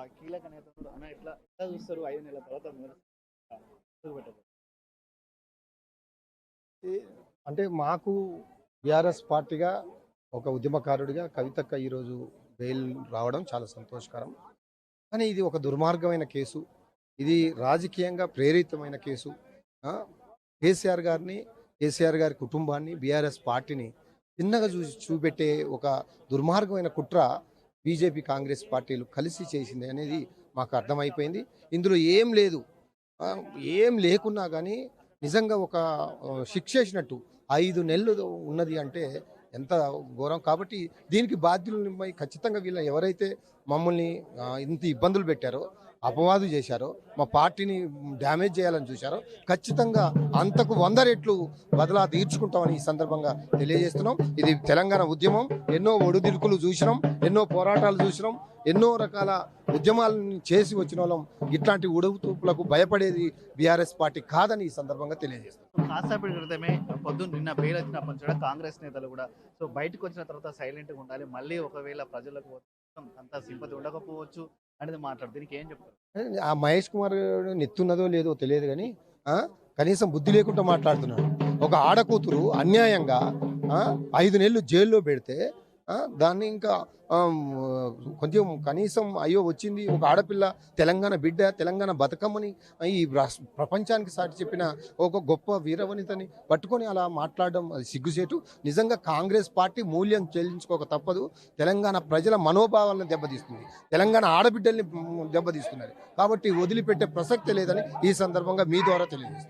ఆ కీలక నేతలు అన్న ఎట్లా ఎట్లా చూస్తారు ఐదు నెలల తర్వాత అంటే మాకు బీఆర్ఎస్ పార్టీగా ఒక ఉద్యమకారుడిగా కవితక్క ఈరోజు బెయిల్ రావడం చాలా సంతోషకరం. కానీ ఇది ఒక దుర్మార్గమైన కేసు. ఇది రాజకీయంగా ప్రేరితమైన కేసు. కేసీఆర్ గారిని కేసీఆర్ గారి కుటుంబాన్ని బీఆర్ఎస్ పార్టీని చిన్నగా చూ చూపెట్టే ఒక దుర్మార్గమైన కుట్ర బీజేపీ కాంగ్రెస్ పార్టీలు కలిసి చేసింది అనేది మాకు అర్థమైపోయింది. ఇందులో ఏం లేదు. ఏం లేకున్నా కానీ నిజంగా ఒక శిక్ష వేసినట్టు ఐదు నెలలు ఉన్నది అంటే ఎంత ఘోరం. కాబట్టి దీనికి బాధ్యులపై ఖచ్చితంగా వీళ్ళ ఎవరైతే మమ్మల్ని ఇంత ఇబ్బందులు పెట్టారో అపవాదు చేశారో. మా పార్టీని డ్యామేజ్ చేయాలని చూశారో. ఖచ్చితంగా అంతకు వంద రెట్లు బదలా తీర్చుకుంటామని ఈ సందర్భంగా తెలియజేస్తున్నాం. ఇది తెలంగాణ ఉద్యమం. ఎన్నో ఒడిదుడుకులు చూసినాం. ఎన్నో పోరాటాలు చూసినాం. ఎన్నో రకాల ఉద్యమాలను చేసి వచ్చిన వాళ్ళం. ఇట్లాంటి ఉడుగుతూపులకు భయపడేది బీఆర్ఎస్ పార్టీ కాదని ఈ సందర్భంగా తెలియజేస్తున్నాం. కాసేపటి క్రితమే పొద్దున్న నిన్న బెయిల్ వచ్చినప్పటి నుంచి కూడా కాంగ్రెస్ నేతలు కూడా సో బయటకు వచ్చిన తర్వాత సైలెంట్గా ఉండాలి. మళ్ళీ ఒకవేళ ప్రజలకు అంత సింపతి ఉండకపోవచ్చు. అనేది మాట్లాడు దీనికి ఏం చెప్తారు? ఆ మహేష్ కుమార్ నెత్తున్నదో లేదో తెలియదు కానీ ఆ, కనీసం బుద్ధి లేకుండా మాట్లాడుతున్నాడు. ఒక ఆడకూతురు అన్యాయంగా ఆ, ఐదు నెలలు జైల్లో పెడితే దాన్ని ఇంకా కొంచెం కనీసం అయ్యో వచ్చింది ఒక ఆడపిల్ల తెలంగాణ బిడ్డ తెలంగాణ బతుకమ్మని ఈ రాష్ట్ర ప్రపంచానికి సాటి చెప్పిన ఒక గొప్ప వీరవనితని పట్టుకొని అలా మాట్లాడడం అది సిగ్గుసేటు నిజంగా కాంగ్రెస్ పార్టీ మూల్యం చెల్లించుకోక తప్పదు. తెలంగాణ ప్రజల మనోభావాలను దెబ్బతీస్తుంది. తెలంగాణ ఆడబిడ్డల్ని దెబ్బతీస్తున్నారు. కాబట్టి వదిలిపెట్టే ప్రసక్తి లేదని ఈ సందర్భంగా మీ ద్వారా తెలియజేస్తుంది